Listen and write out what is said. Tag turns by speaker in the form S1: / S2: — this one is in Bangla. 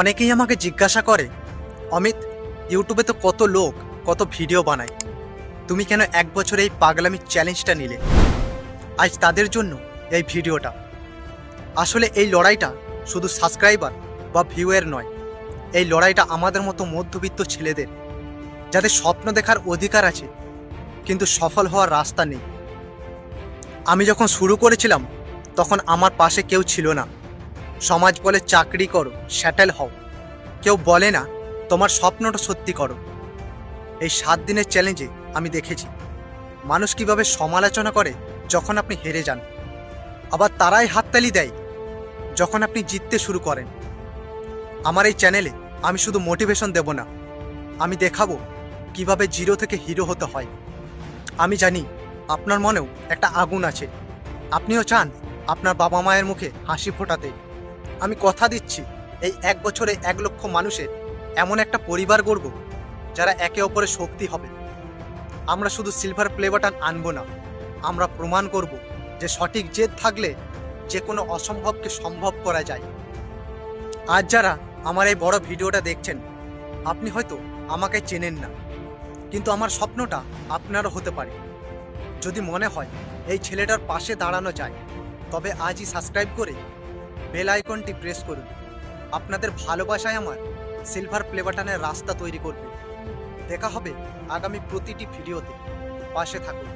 S1: অনেকেই আমাকে জিজ্ঞাসা করে, অমিত ইউটিউবে তো কত লোক, কত ভিডিও বানায়। তুমি কেন এক বছর এই পাগলামি চ্যালেঞ্জটা নিলে? আজ তাদের জন্য এই ভিডিওটা। আসলে এই লড়াইটা শুধু সাবস্ক্রাইবার বা ভিউয়ের নয়, এই লড়াইটা আমাদের মতো মধ্যবিত্ত ছেলেদের, যাদের স্বপ্ন দেখার অধিকার আছে, কিন্তু সফল হওয়ার রাস্তা নেই। আমি যখন শুরু করেছিলাম, তখন আমার পাশে কেউ ছিল না। সমাজ বলে চাকরি করো স্যাটেল হও। কেউ বলে না, তোমার স্বপ্নটা সত্যি করো। এই সাত দিনের চ্যালেঞ্জে আমি দেখেছি, মানুষ কীভাবে সমালোচনা করে যখন আপনি হেরে যান। আবার তারাই হাততালি দেয় যখন আপনি জিততে শুরু করেন। আমার এই চ্যানেলে আমি শুধু মোটিভেশন দেব না, আমি দেখাবো কীভাবে জিরো থেকে হিরো হতে হয়। আমি জানি আপনার মনেও একটা আগুন আছে। আপনিও চান আপনার বাবা মায়ের মুখে হাসি ফোটাতে। আমি কথা দিচ্ছি, এই এক বছরে এক লক্ষ মানুষের এমন একটা পরিবার গড়ব যারা একে অপরের শক্তি হবে। আমরা শুধু সিলভার প্লে বাটন আনব না, আমরা প্রমাণ করব যে সঠিক জেদ থাকলে যে কোনো অসম্ভবকে সম্ভব করা যায়। আজ যারা আমার এই বড় ভিডিওটা দেখছেন, আপনি হয়তো আমাকে চেনেন না, কিন্তু আমার স্বপ্নটা আপনারও হতে পারে। যদি মনে হয় এই ছেলেটার পাশে দাঁড়ানো যায়, তবে আজই সাবস্ক্রাইব করে বেল আইকনটি প্রেস করুন। আপনাদের ভালোবাসায় আমার সিলভার প্লে বাটনের রাস্তা তৈরি করবে। দেখা হবে আগামী প্রতিটি ভিডিওতে পাশে থাকুন।